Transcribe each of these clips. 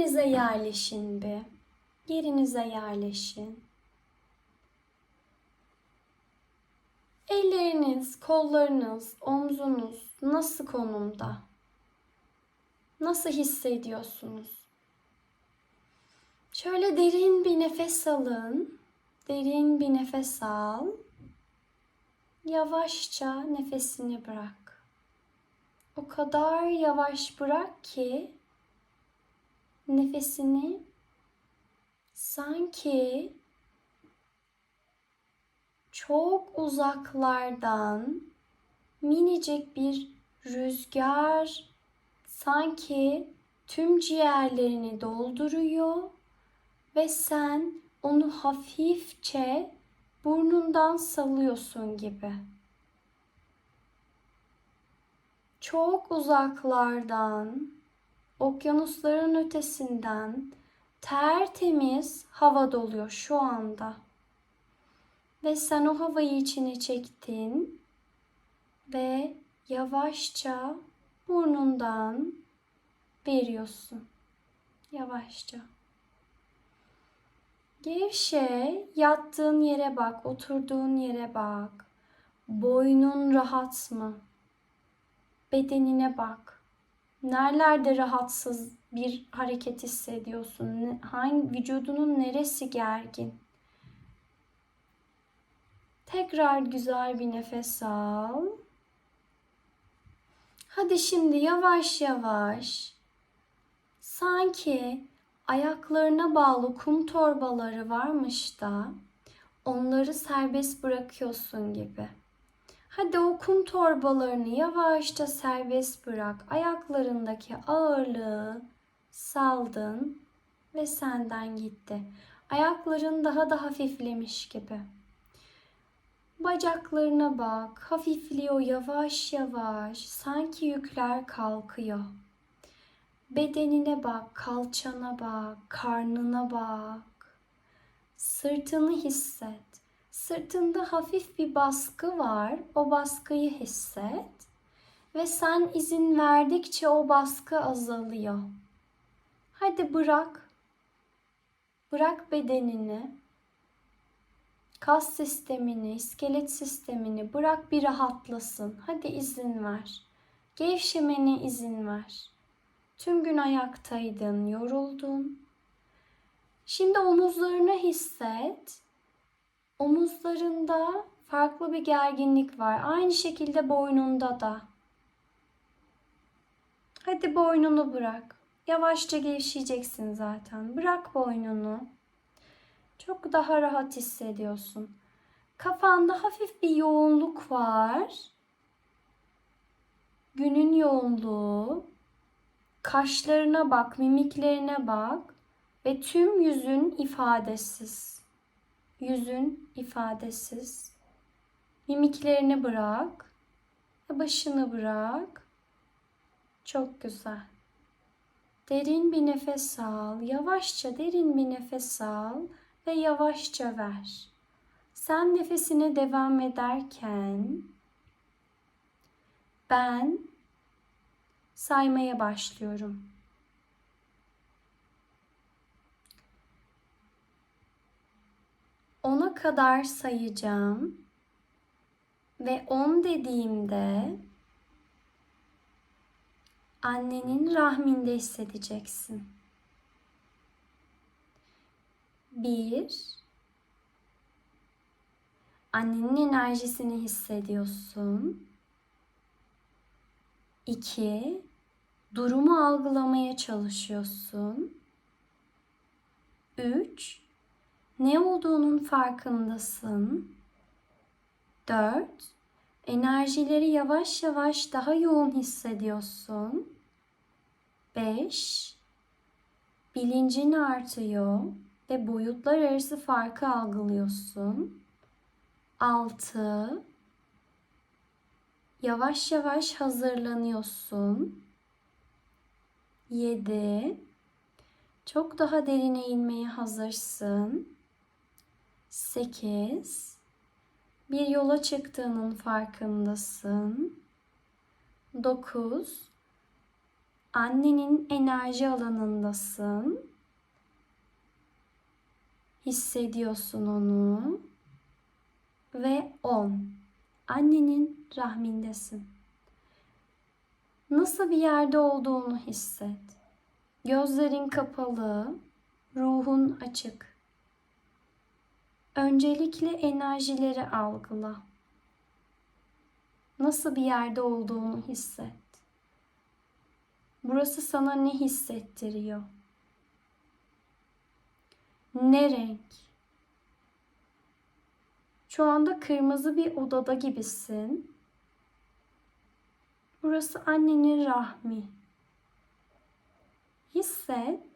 Yerinize yerleşin bir. Yerinize yerleşin. Elleriniz, kollarınız, omzunuz nasıl konumda? Nasıl hissediyorsunuz? Şöyle derin bir nefes alın. Derin bir nefes al. Yavaşça nefesini bırak. O kadar yavaş bırak ki nefesini sanki çok uzaklardan minicik bir rüzgar sanki tüm ciğerlerini dolduruyor ve sen onu hafifçe burnundan salıyorsun gibi. Çok uzaklardan, okyanusların ötesinden tertemiz hava doluyor şu anda. Ve sen o havayı içine çektin ve yavaşça burnundan veriyorsun. Yavaşça. Gevşe, yattığın yere bak, oturduğun yere bak. Boynun rahat mı? Bedenine bak. Nerelerde rahatsız bir hareket hissediyorsun? Hangi vücudunun neresi gergin? Tekrar güzel bir nefes al. Hadi şimdi yavaş yavaş sanki ayaklarına bağlı kum torbaları varmış da onları serbest bırakıyorsun gibi. Hadi o kum torbalarını yavaşça serbest bırak. Ayaklarındaki ağırlığı saldın ve senden gitti. Ayakların daha da hafiflemiş gibi. Bacaklarına bak, hafifliyor yavaş yavaş, sanki yükler kalkıyor. Bedenine bak, kalçana bak, karnına bak. Sırtını hisset. Sırtında hafif bir baskı var. O baskıyı hisset. Ve sen izin verdikçe o baskı azalıyor. Hadi bırak. Bırak bedenini. Kas sistemini, iskelet sistemini bırak bir rahatlasın. Hadi izin ver. Gevşemene izin ver. Tüm gün ayaktaydın, yoruldun. Şimdi omuzlarını hisset. Omuzlarında farklı bir gerginlik var. Aynı şekilde boynunda da. Hadi boynunu bırak. Yavaşça gevşeyeceksin zaten. Bırak boynunu. Çok daha rahat hissediyorsun. Kafanda hafif bir yoğunluk var. Günün yoğunluğu. Kaşlarına bak, mimiklerine bak ve tüm yüzün ifadesiz. Yüzün ifadesiz. Mimiklerini bırak başını bırak. Çok güzel. Derin bir nefes al. Yavaşça derin bir nefes al ve yavaşça ver. Sen nefesine devam ederken ben saymaya başlıyorum. Ona kadar sayacağım ve on dediğimde annenin rahminde hissedeceksin. Bir, annenin enerjisini hissediyorsun. İki, durumu algılamaya çalışıyorsun. Üç, ne olduğunun farkındasın. Dört, enerjileri yavaş yavaş daha yoğun hissediyorsun. Beş, bilincin artıyor ve boyutlar arası farkı algılıyorsun. 6 Yavaş yavaş hazırlanıyorsun. 7 Çok daha derine inmeye hazırsın. 8 Bir yola çıktığının farkındasın. 9 Annenin enerji alanındasın. Hissediyorsun onu. Ve 10. Annenin rahmindesin. Nasıl bir yerde olduğunu hisset. Gözlerin kapalı, ruhun açık. Öncelikle enerjileri algıla. Nasıl bir yerde olduğunu hisset. Burası sana ne hissettiriyor? Ne renk? Şu anda kırmızı bir odada gibisin. Burası annenin rahmi. Hisset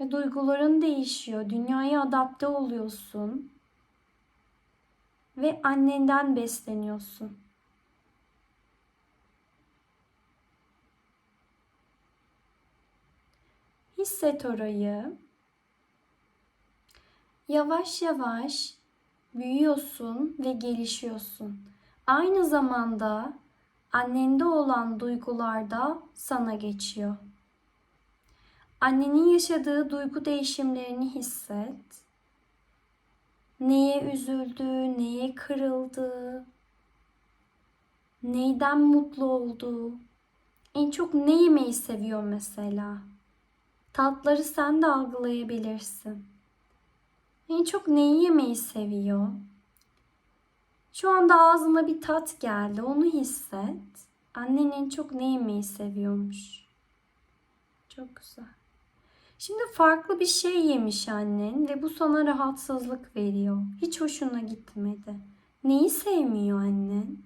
ve duyguların değişiyor. Dünyaya adapte oluyorsun ve annenden besleniyorsun. Hisset orayı. Yavaş yavaş büyüyorsun ve gelişiyorsun. Aynı zamanda annende olan duygular da sana geçiyor. Annenin yaşadığı duygu değişimlerini hisset. Neye üzüldü, neye kırıldı, neyden mutlu oldu, en çok ne yemeyi seviyor mesela. Tatları sen de algılayabilirsin. En çok neyi yemeyi seviyor? Şu anda ağzına bir tat geldi. Onu hisset. Annen en çok ne yemeyi seviyormuş? Çok güzel. Şimdi farklı bir şey yemiş annen ve bu sana rahatsızlık veriyor. Hiç hoşuna gitmedi. Neyi sevmiyor annen?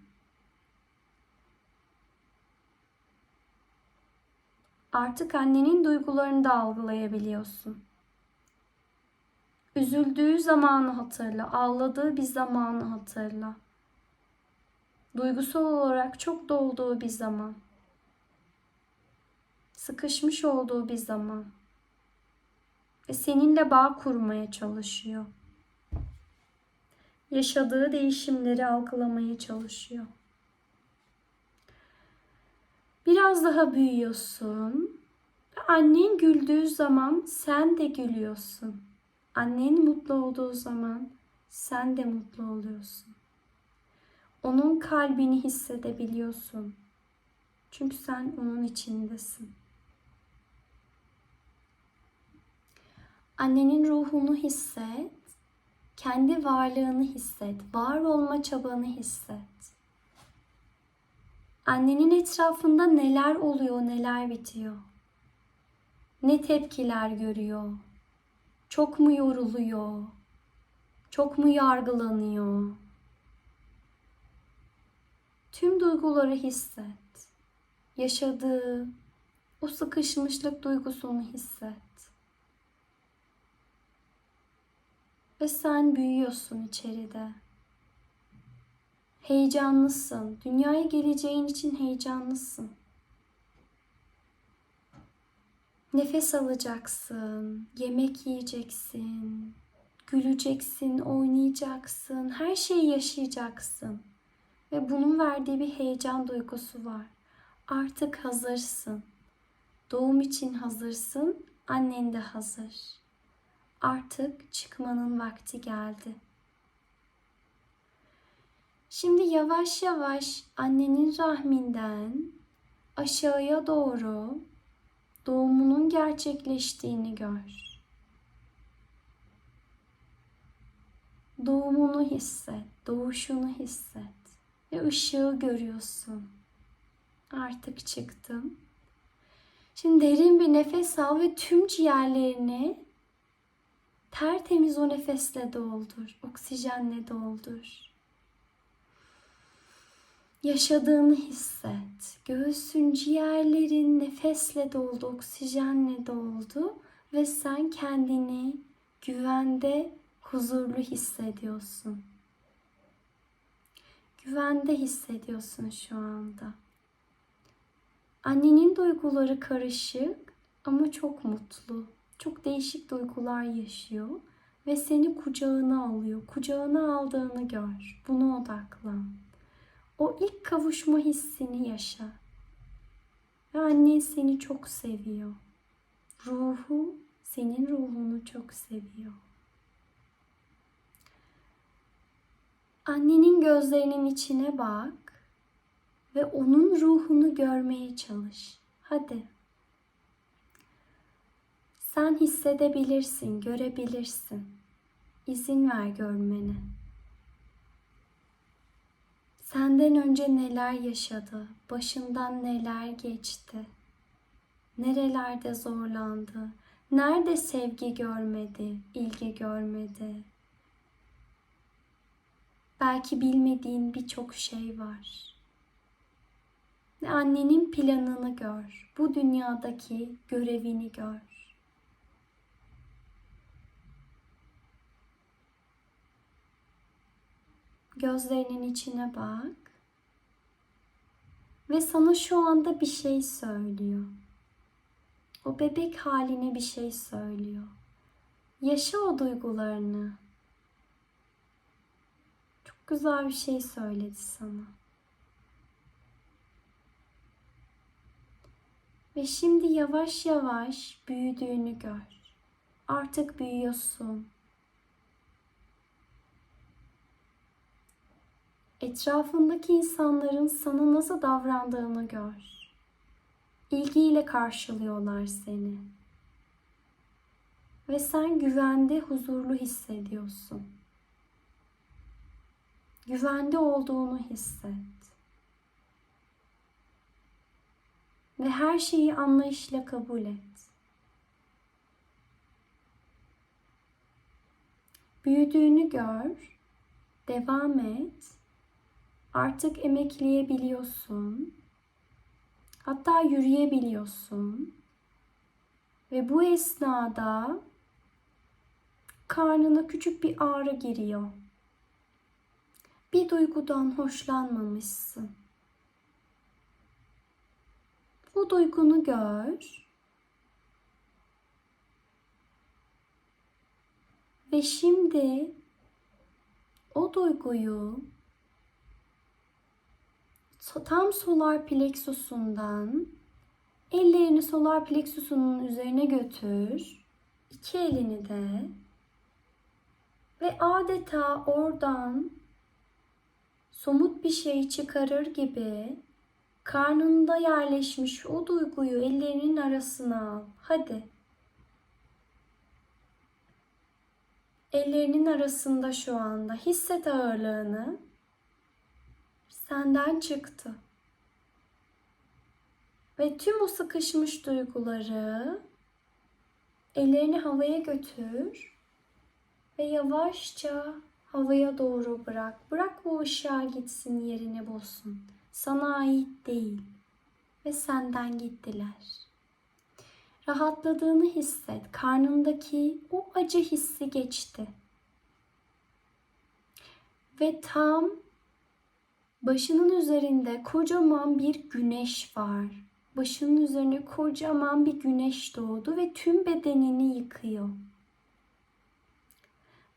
Artık annenin duygularını da algılayabiliyorsun. Üzüldüğü zamanı hatırla, ağladığı bir zamanı hatırla. Duygusal olarak çok dolduğu bir zaman. Sıkışmış olduğu bir zaman. Ve seninle bağ kurmaya çalışıyor. Yaşadığı değişimleri algılamaya çalışıyor. Biraz daha büyüyorsun. Annen güldüğü zaman sen de gülüyorsun. Annen mutlu olduğu zaman sen de mutlu oluyorsun. Onun kalbini hissedebiliyorsun. Çünkü sen onun içindesin. Annenin ruhunu hisset. Kendi varlığını hisset. Var olma çabanı hisset. Annenin etrafında neler oluyor, neler bitiyor? Ne tepkiler görüyor? Çok mu yoruluyor? Çok mu yargılanıyor? Tüm duyguları hisset. Yaşadığı o sıkışmışlık duygusunu hisset. Ve sen büyüyorsun içeride. Heyecanlısın. Dünyaya geleceğin için heyecanlısın. Nefes alacaksın, yemek yiyeceksin, güleceksin, oynayacaksın, her şeyi yaşayacaksın. Ve bunun verdiği bir heyecan duygusu var. Artık hazırsın. Doğum için hazırsın, annen de hazır. Artık çıkmanın vakti geldi. Şimdi yavaş yavaş annenin rahminden aşağıya doğru doğumunun gerçekleştiğini gör. Doğumunu hisset, doğuşunu hisset ve ışığı görüyorsun. Artık çıktım. Şimdi derin bir nefes al ve tüm ciğerlerini tertemiz o nefesle doldur, oksijenle doldur. Yaşadığını hisset. Göğsün, ciğerlerin nefesle doldu, oksijenle doldu ve sen kendini güvende, huzurlu hissediyorsun. Güvende hissediyorsun şu anda. Annenin duyguları karışık ama çok mutlu. Çok değişik duygular yaşıyor ve seni kucağına alıyor. Kucağına aldığını gör. Buna odaklan. O ilk kavuşma hissini yaşa. Ve annen seni çok seviyor. Ruhu senin ruhunu çok seviyor. Annenin gözlerinin içine bak ve onun ruhunu görmeye çalış. Hadi. Sen hissedebilirsin, görebilirsin. İzin ver görmene. Senden önce neler yaşadı, başından neler geçti, nerelerde zorlandı, nerede sevgi görmedi, ilgi görmedi. Belki bilmediğin birçok şey var. Annenin planını gör, bu dünyadaki görevini gör. Gözlerinin içine bak. Ve sana şu anda bir şey söylüyor. O bebek haline bir şey söylüyor. Yaşa o duygularını. Çok güzel bir şey söyledi sana. Ve şimdi yavaş yavaş büyüdüğünü gör. Artık büyüyorsun. Etrafındaki insanların sana nasıl davrandığını gör. İlgiyle karşılıyorlar seni. Ve sen güvende, huzurlu hissediyorsun. Güvende olduğunu hisset. Ve her şeyi anlayışla kabul et. Büyüdüğünü gör, devam et Artık emekleyebiliyorsun. Hatta yürüyebiliyorsun. Ve bu esnada karnına küçük bir ağrı giriyor. Bir duygudan hoşlanmamışsın. Bu duygunu gör. Ve şimdi o duyguyu tam solar plexusundan ellerini solar plexusunun üzerine götür. İki elini de ve adeta oradan somut bir şey çıkarır gibi karnında yerleşmiş o duyguyu ellerinin arasına al. Hadi. Ellerinin arasında şu anda hisset ağırlığını senden çıktı. Ve tüm o sıkışmış duyguları ellerini havaya götür ve yavaşça havaya doğru bırak. Bırak bu ışığa gitsin yerine bulsun. Sana ait değil ve senden gittiler. Rahatladığını hisset. Karnındaki o acı hissi geçti. Ve tam Başının üzerinde kocaman bir güneş var. Başının üzerine kocaman bir güneş doğdu ve tüm bedenini yıkıyor.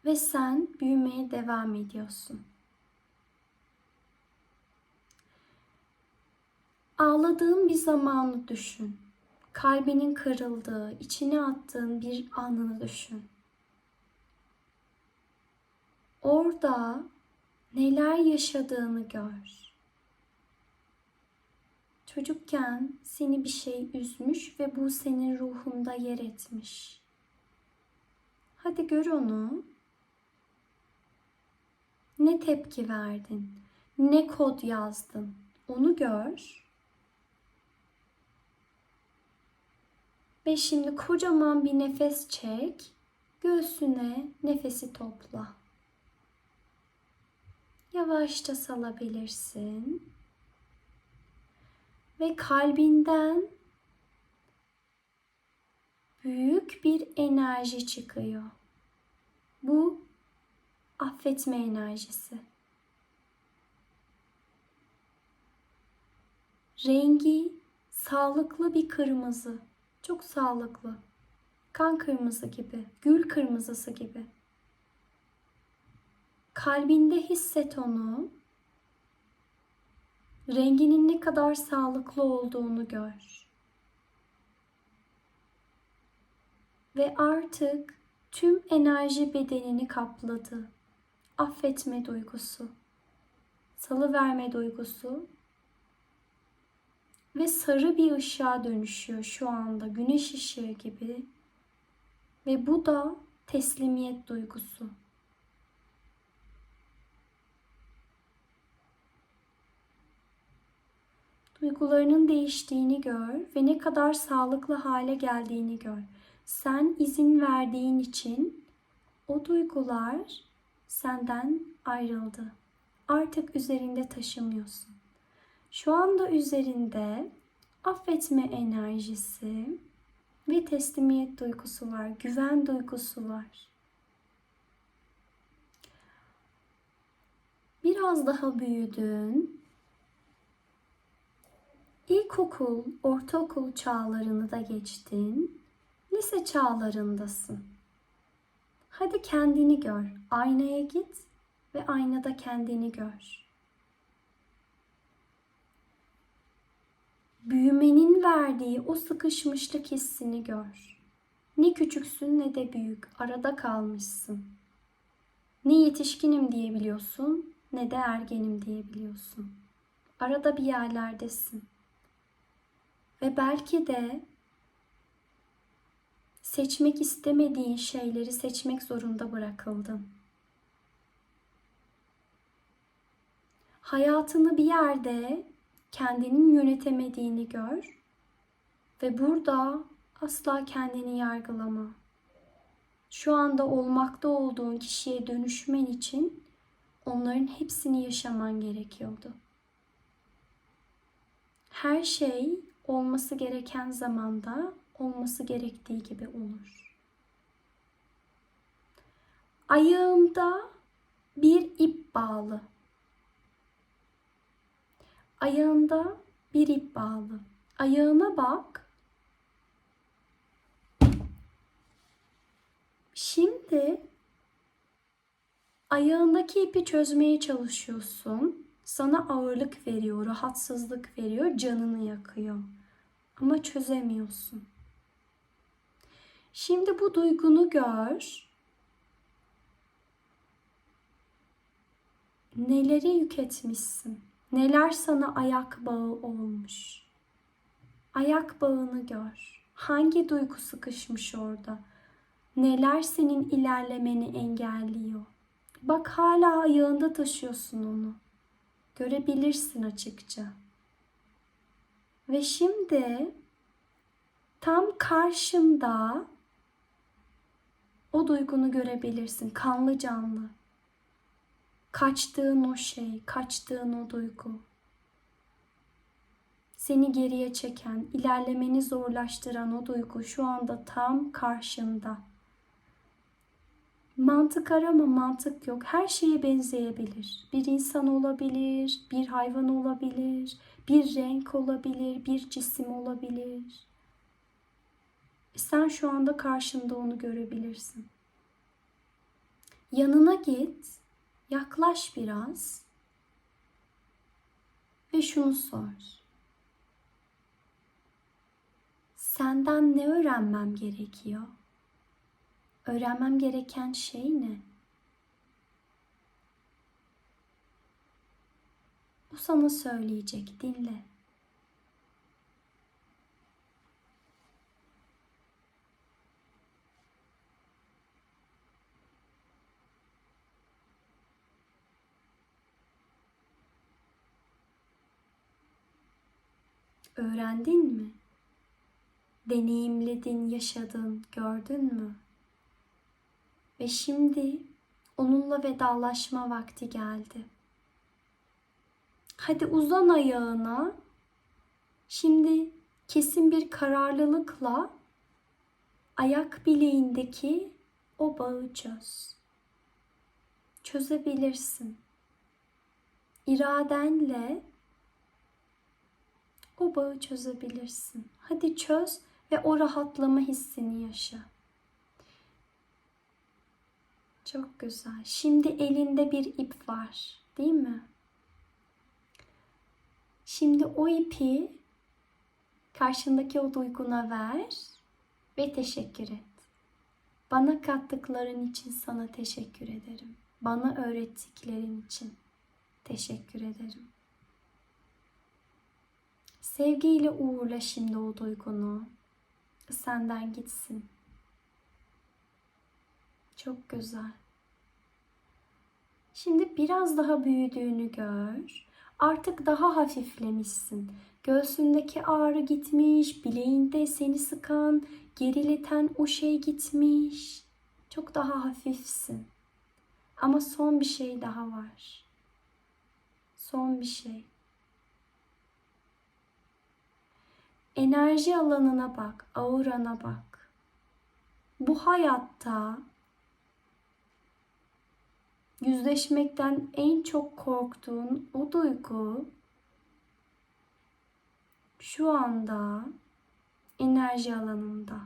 Ve sen büyümeye devam ediyorsun. Ağladığın bir zamanı düşün. Kalbinin kırıldığı, içine attığın bir anını düşün. Orada neler yaşadığını gör. Çocukken seni bir şey üzmüş ve bu senin ruhunda yer etmiş. Hadi gör onu. Ne tepki verdin? Ne kod yazdın? Onu gör. Ve şimdi kocaman bir nefes çek. Göğsüne nefesi topla. Yavaşça salabilirsin. Ve kalbinden büyük bir enerji çıkıyor. Bu affetme enerjisi. Rengi sağlıklı bir kırmızı. Çok sağlıklı. Kan kırmızı gibi, gül kırmızısı gibi. Kalbinde hisset onu. Renginin ne kadar sağlıklı olduğunu gör. Ve artık tüm enerji bedenini kapladı. Affetme duygusu, salı verme duygusu ve sarı bir ışığa dönüşüyor şu anda güneş ışığı gibi. Ve bu da teslimiyet duygusu. Duygularının değiştiğini gör ve ne kadar sağlıklı hale geldiğini gör. Sen izin verdiğin için o duygular senden ayrıldı. Artık üzerinde taşımıyorsun. Şu anda üzerinde affetme enerjisi ve teslimiyet duygusu var, güven duygusu var. Biraz daha büyüdün. İlkokul, ortaokul çağlarını da geçtin. Lise çağlarındasın. Hadi kendini gör. Aynaya git ve aynada kendini gör. Büyümenin verdiği o sıkışmışlık hissini gör. Ne küçüksün ne de büyük, arada kalmışsın. Ne yetişkinim diyebiliyorsun ne de ergenim diyebiliyorsun. Arada bir yerlerdesin. Ve belki de seçmek istemediğin şeyleri seçmek zorunda bırakıldın. Hayatını bir yerde kendinin yönetemediğini gör ve burada asla kendini yargılama. Şu anda olmakta olduğun kişiye dönüşmen için onların hepsini yaşaman gerekiyordu. Her şey olması gereken zamanda olması gerektiği gibi olur. Ayağımda bir ip bağlı. Ayağında bir ip bağlı. Ayağına bak. Şimdi ayağındaki ipi çözmeye çalışıyorsun. Sana ağırlık veriyor, rahatsızlık veriyor, canını yakıyor. Ama çözemiyorsun. Şimdi bu duygunu gör. Neleri yük etmişsin? Neler sana ayak bağı olmuş? Ayak bağını gör. Hangi duygu sıkışmış orada? Neler senin ilerlemeni engelliyor? Bak hala ayağında taşıyorsun onu. Görebilirsin açıkça. Ve şimdi tam karşında o duygunu görebilirsin. Kanlı canlı. Kaçtığın o şey, kaçtığın o duygu. Seni geriye çeken, ilerlemeni zorlaştıran o duygu şu anda tam karşında. Mantık arama, mantık yok. Her şeye benzeyebilir. Bir insan olabilir, bir hayvan olabilir, bir renk olabilir, bir cisim olabilir. Sen şu anda karşında onu görebilirsin. Yanına git, yaklaş biraz ve şunu sor. Senden ne öğrenmem gerekiyor? Öğrenmem gereken şey ne? Sana söyleyecek, dinle. Öğrendin mi? Deneyimledin, yaşadın, gördün mü? Ve şimdi onunla vedalaşma vakti geldi. Hadi uzan ayağına. Şimdi kesin bir kararlılıkla ayak bileğindeki o bağı çöz. Çözebilirsin. İradenle o bağı çözebilirsin. Hadi çöz ve o rahatlama hissini yaşa. Çok güzel. Şimdi elinde bir ip var, değil mi? Şimdi o ipi karşındaki o duyguna ver ve teşekkür et. Bana kattıkların için sana teşekkür ederim. Bana öğrettiklerin için teşekkür ederim. Sevgiyle uğurla şimdi o duygunu. Senden gitsin. Çok güzel. Şimdi biraz daha büyüdüğünü gör. Artık daha hafiflemişsin. Göğsündeki ağrı gitmiş, bileğinde seni sıkan, gerileten o şey gitmiş. Çok daha hafifsin. Ama son bir şey daha var. Son bir şey. Enerji alanına bak, aurana bak. Bu hayatta yüzleşmekten en çok korktuğun o duygu şu anda enerji alanında.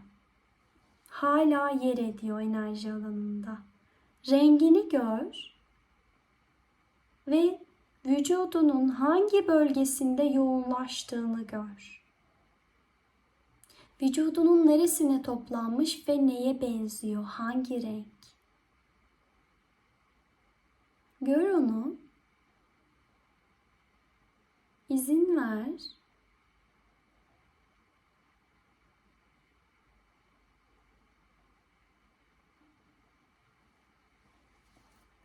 Hala yer ediyor enerji alanında. Rengini gör ve vücudunun hangi bölgesinde yoğunlaştığını gör. Vücudunun neresine toplanmış ve neye benziyor? Hangi renk? Gör onu. İzin ver.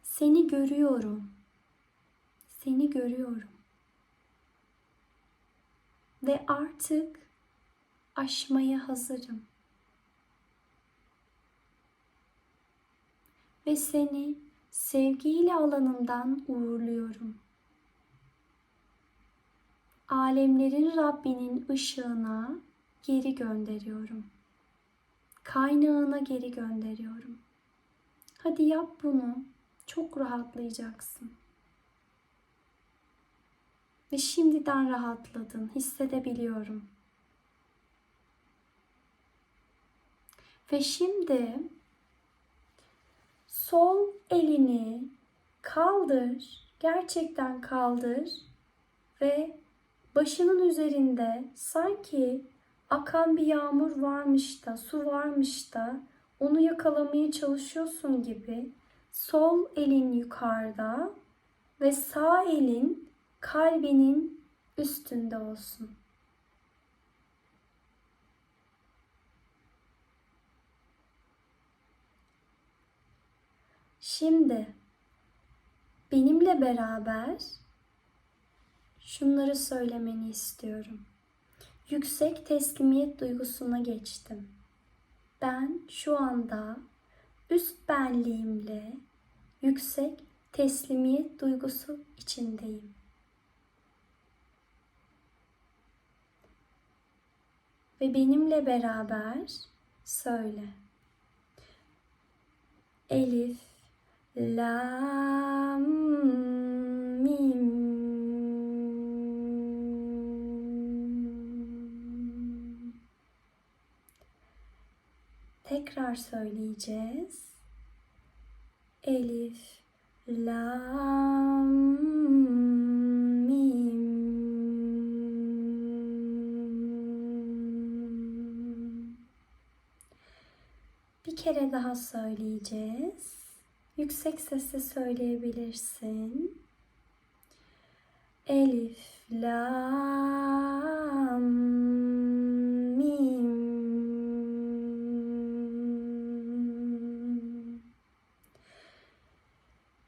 Seni görüyorum. Seni görüyorum. Ve artık aşmaya hazırım. Ve seni sevgiyle alanından uğurluyorum. Alemlerin Rabbinin ışığına geri gönderiyorum. Kaynağına geri gönderiyorum. Hadi yap bunu. Çok rahatlayacaksın. Ve şimdiden rahatladın. Hissedebiliyorum. Ve şimdi sol elini kaldır, gerçekten kaldır ve başının üzerinde sanki akan bir yağmur varmış da, su varmış da onu yakalamaya çalışıyorsun gibi sol elin yukarıda ve sağ elin kalbinin üstünde olsun. Şimdi benimle beraber şunları söylemeni istiyorum. Yüksek teslimiyet duygusuna geçtim. Ben şu anda üst benliğimle yüksek teslimiyet duygusu içindeyim. Ve benimle beraber söyle. Elif, Lam, Mim. Tekrar söyleyeceğiz. Elif, Lam. Bir kere daha söyleyeceğiz. Yüksek sesle söyleyebilirsin. Elif, Lam, Mim.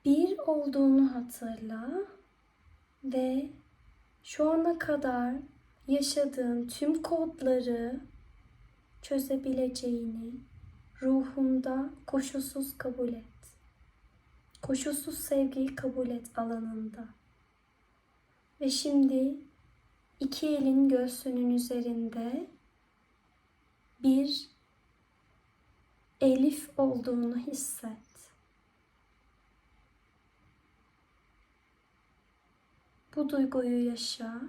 Bir olduğunu hatırla ve şu ana kadar yaşadığın tüm kodları çözebileceğini ruhunda koşulsuz kabul et. Koşulsuz sevgiyi kabul et alanında. Ve şimdi iki elin göğsünün üzerinde bir elif olduğunu hisset. Bu duyguyu yaşa.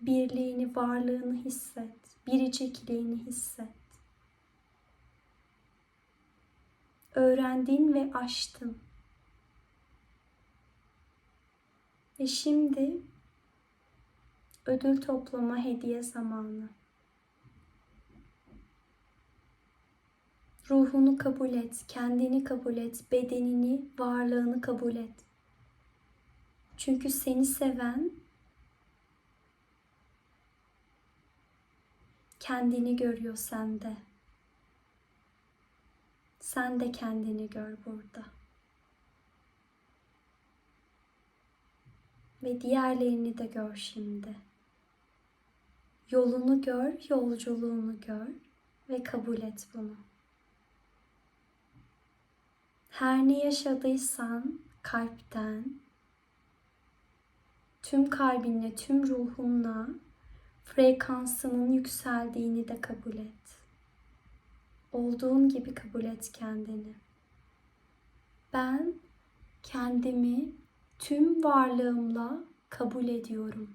Birliğini, varlığını hisset. Biricikliğini hisset. öğrendin ve aştın. Ve şimdi ödül toplama hediye zamanı. Ruhunu kabul et, kendini kabul et, bedenini, varlığını kabul et. Çünkü seni seven kendini görüyor sende. Sen de kendini gör burada. Ve diğerlerini de gör şimdi. Yolunu gör, yolculuğunu gör ve kabul et bunu. Her ne yaşadıysan kalpten, tüm kalbinle, tüm ruhunla frekansının yükseldiğini de kabul et. Olduğun gibi kabul et kendini. Ben kendimi tüm varlığımla kabul ediyorum.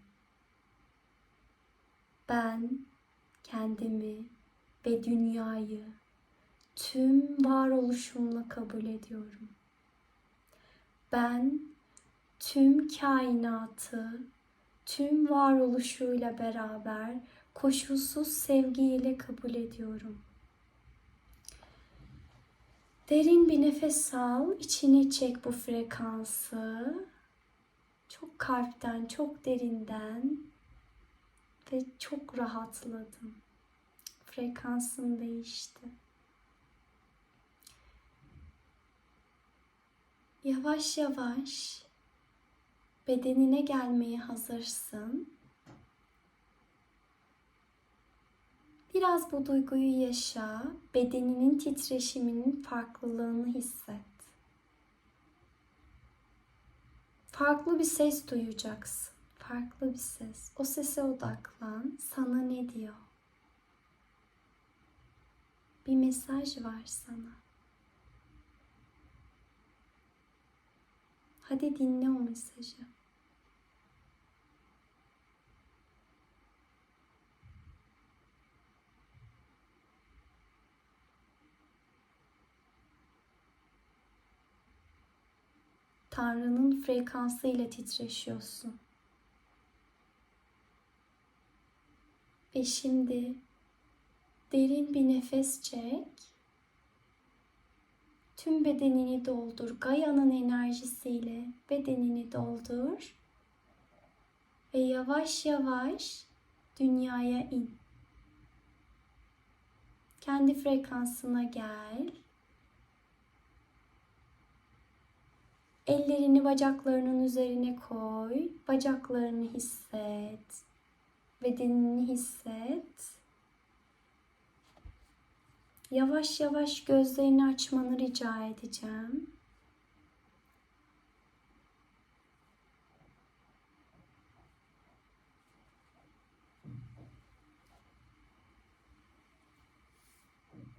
Ben kendimi ve dünyayı tüm varoluşumla kabul ediyorum. Ben tüm kainatı tüm varoluşuyla beraber koşulsuz sevgiyle kabul ediyorum. Derin bir nefes al, içine çek bu frekansı. Çok kalpten, çok derinden ve çok rahatladım. Frekansın değişti. Yavaş yavaş bedenine gelmeye hazırsın. Biraz bu duyguyu yaşa, bedeninin titreşiminin farklılığını hisset. Farklı bir ses duyacaksın. Farklı bir ses. O sese odaklan. Sana ne diyor? Bir mesaj var sana. Hadi dinle o mesajı. Tanrı'nın frekansıyla titreşiyorsun. Ve şimdi derin bir nefes çek. Tüm bedenini doldur. Gaya'nın enerjisiyle bedenini doldur. Ve yavaş yavaş dünyaya in. Kendi frekansına gel. Ellerini bacaklarının üzerine koy. Bacaklarını hisset. Bedenini hisset. Yavaş yavaş gözlerini açmanı rica edeceğim.